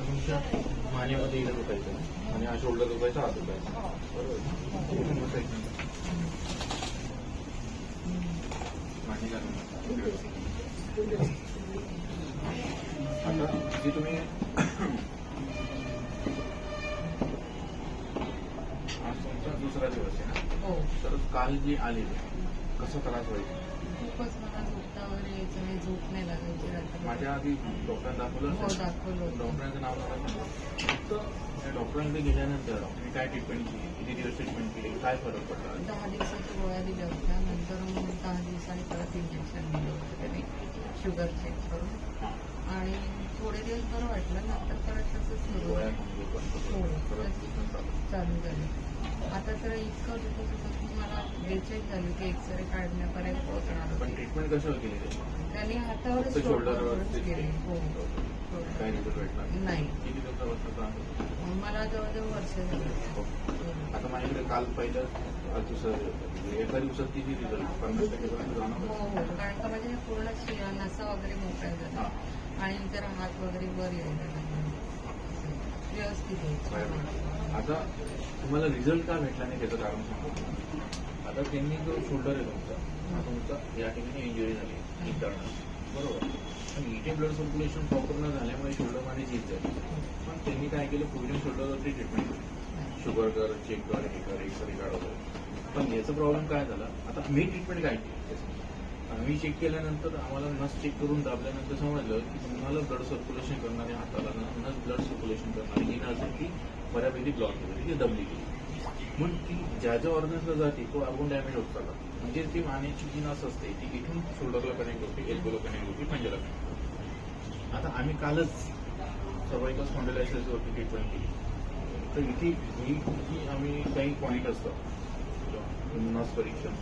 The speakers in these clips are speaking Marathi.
तुमच्या मानेमध्ये इकडे दुखायचं आणि हा शोल्डर दुखायचा बरोबर मिनिट. माने घालून. आता जी तुम्ही आज तुमचा दुसरा दिवस आहे ना हो तर काल जी आली कसा त्रास व्हायचा खूपच मला झोपता वगैरे यायचं नाही झोप नाही लागायची रात्री. माझ्या आधी डॉक्टरांना दाखवलं हो असेल. दाखवलं होतं. डॉक्टरांचं नाव सांगा फक्त त्या डॉक्टरांकडे गेल्यानंतर तुम्ही काय ट्रीटमेंट केली किती दिवस ट्रीटमेंट केली काय फरक पडला? दहा दिवसाच्या गोळ्या दिल्या होत्या. नंतर मग दहा दिवसांनी परत इंजेक्शन दिलं होतं त्याने शुगर चेक करून. आणि थोडे दिवस बरं वाटलं. नंतर परत तसंच सुरू. गोळ्या हो. परत तिथून चालू. चालू झालं. आता तर इतकं दुखत होतं की मला बेचैन झाली की एक्सरे काढण्यापर्यंत पोहोचणार पण होती ट्रीटमेंट कशावर केली त्याची? त्याने हातावरच फक्त शोल्डरवर शोल्डरवरच केले. हो. काय रिझल्ट भेटला नाही. किती दिवसापासून? मला जवळजवळ वर्ष झालं. आता माझ्याकडे काल पहिलं आज दुसरा. म्हणजे एका दिवसात किती रिझल्ट पन्नास टक्केपर्यंत हो हो. कारण का माझ्या पूर्ण शि- नसा वगैरे मोकळ्या झाल्या. हा. आणि जरा हात वगैरे वर यायला आता तुम्हाला रिझल्ट का भेटला नाही त्याचं कारण सांगतो. आता त्यांनी जो शोल्डर आहे तुमचा हा तुमचा या ठिकाणी इंजुरी झाली इंटरनल बरोबर. पण इथे ब्लड सर्क्युलेशन प्रॉपर न झाल्यामुळे शोल्डरमध्ये झीज झाली. पण त्यांनी काय केलं? पूर्ण शोल्डरवरती ट्रीटमेंट केली. शुगर कर चेक कर हे कर एक्सरे काढवलं पण याचा प्रॉब्लेम काय झाला? आता मी ट्रीटमेंट काय केली? त्याचं? आम्ही चेक केल्यानंतर आम्हाला नस चेक करून दाबल्यानंतर समजलं की तुम्हाला ब्लड सर्क्युलेशन करणारे हाताला नस ब्लड सर्क्युलेशन करणारी जी नस आहे ती बऱ्यापैकी ब्लॉक केली ती दबली गेली. मग ती ज्या ज्या ऑर्गन्सला जाते तो आपण डॅमेज होत चालला. म्हणजे ती मानेची जी नस असते ती इथून शोल्डरला कनेक्ट होते एल्बोला कनेक्ट होती पंजाला कनेक्ट होते. आता आम्ही कालच सर्वायकल स्पॉन्डिलायसिसवरती ट्रीटमेंट केली. तर इथे ही आम्ही काही पॉईंट असतात नस परीक्षण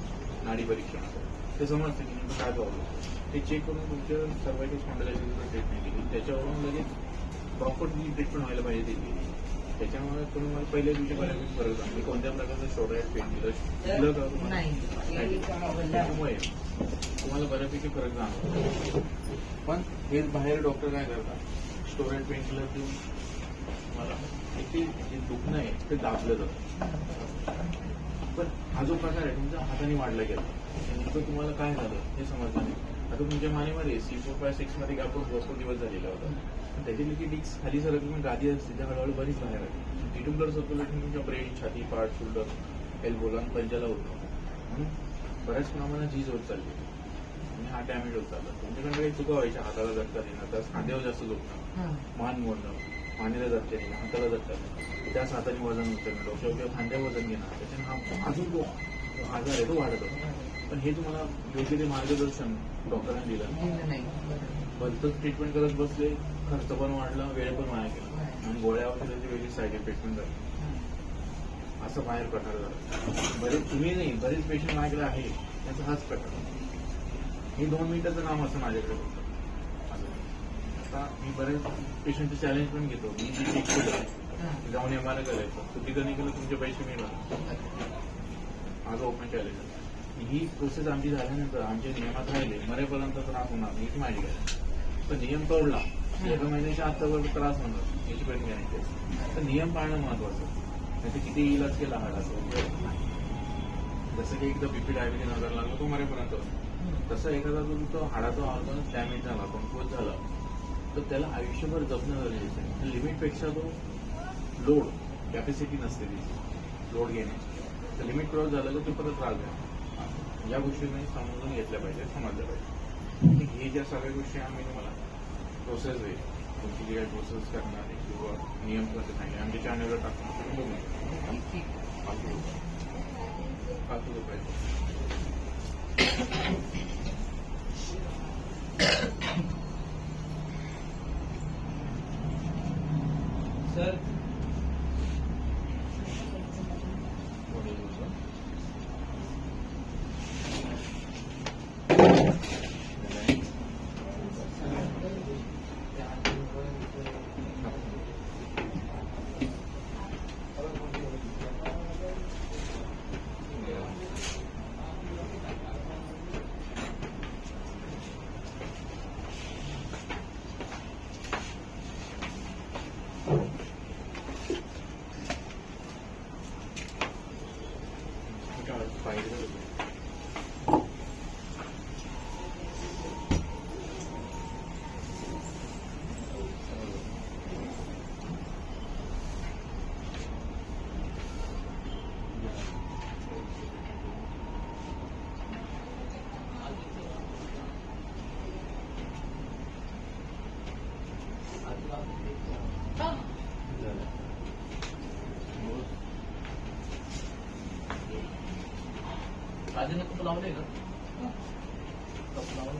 नाडी परीक्षण असतं. ते समजतं की नेमकं काय प्रॉब्लेम ते चेक करून तुमच्या सर्वायकल स्पॉन्डिलायसिसवर ट्रीटमेंट केली. त्याच्यावरून लगेच प्रॉपर जी ट्रीटमेंट व्हायला पाहिजे ती केली त्याच्यामुळे तुम्ही मला पहिल्या दिवशी बऱ्यापैकी फरक सांगली कोणत्या प्रकारचं शोर्ट पेन दिलं दिलं का तुम्हाला? नाही. त्यामुळे तुम्हाला बऱ्यापैकी फरक जाणवतो. पण हे बाहेर डॉक्टर काय करतात? स्टोरेज पेन किलर देऊन मला ते जे दुखणं आहे ते दाबलं जातं. पण हा जो प्रकार आहे तुमच्या हाताने वाढला गेला. नेमकं तुम्हाला काय झालं हे समजलं नाही. आता तुमच्या मानेमध्ये सी फोर फाय सिक्समध्ये आपण भरपूर दिवस झालेला होता. त्याची की डिक्स खाली सरकली पण गादी असते त्या हळूहळू बरीच बाहेर आली. ब्लड सर्क्युलेशन तुमच्या ब्रेन छाती पाठ शोल्डर एल्बोला आणि पंजाला होतं. म्हणून बऱ्याच प्रमाणात झीज होत चालली आणि हा डॅमेज होत चालला. तुमच्याकडे काही चुका व्हायच्या हाताला धक्का देणं त्याच खांद्यावर जास्त झोपणं मान मोडणं मानेला देणं हाताला देणं. त्याच हाताने वजन उचलणं डोक्यावर किंवा खांद्यावर वजन घेणं. त्याच्याने हा अजून तो आजार आहे तो वाढत होता. पण हे तुम्हाला योग्य ते मार्गदर्शन डॉक्टरांनी दिलं. नाही भलतंच ट्रीटमेंट करत बसले खर्च पण वाढला वेळ पण वाया गेला. आणि गोळ्या औषधाची वेगळी साईड इफेक्ट पण झाली. असं बाहेर प्रकार झाला. बरेच तुम्ही नाही बरेच पेशंट माझ्याकडे आहे त्यांचा हाच प्रकार हे दोन मिनिटाचं नाम असं माझ्याकडे होतं. आता मी बरेच पेशंटचे चॅलेंज पण घेतो. मी जे चेक केलं. जाऊन एम आर करायचं. तर तिथं नाही केलं तुमचे पैसे मिळणार माझं ओपन चॅलेंज आहे. ही प्रोसेस आमची झाल्यानंतर आमच्या नियमात राहिले मरेपर्यंत त्रास होणार नाही ही माहिती आहे तर नियम तोडला एका महिन्याच्या आत्तावर त्रास होणार याची पण गॅरंटी असते तर नियम पाळणं महत्वाचं. नाही किती इलाज केला हाडाचा जसं की एकदा बीपी डायबिटीज आजार लागला तो मरेपर्यंत होतो. तसं एखादा तो हाडाचा ऑर्गन डॅमेज झाला कमकुवत झाला तर त्याला आयुष्यभर जपणं गरजेचं आहे. लिमिटपेक्षा तो लोड कॅपॅसिटी नसते तिची लोड घेण्याची तर लिमिट क्रॉस झालं तर तो परत त्रास द्या या गोष्टी समजून घेतल्या पाहिजे समजल्या पाहिजे. हे ज्या सगळ्या गोष्टी आम्ही तुम्हाला प्रोसेस आहे तुमची जी काही प्रोसेस करणार आहे किंवा नियम कसे सांगितले आमच्या चॅनलवर टाकून तुम्ही बघू पाच ठीक रुपये. राजेंना कुठं लावलंय का? कप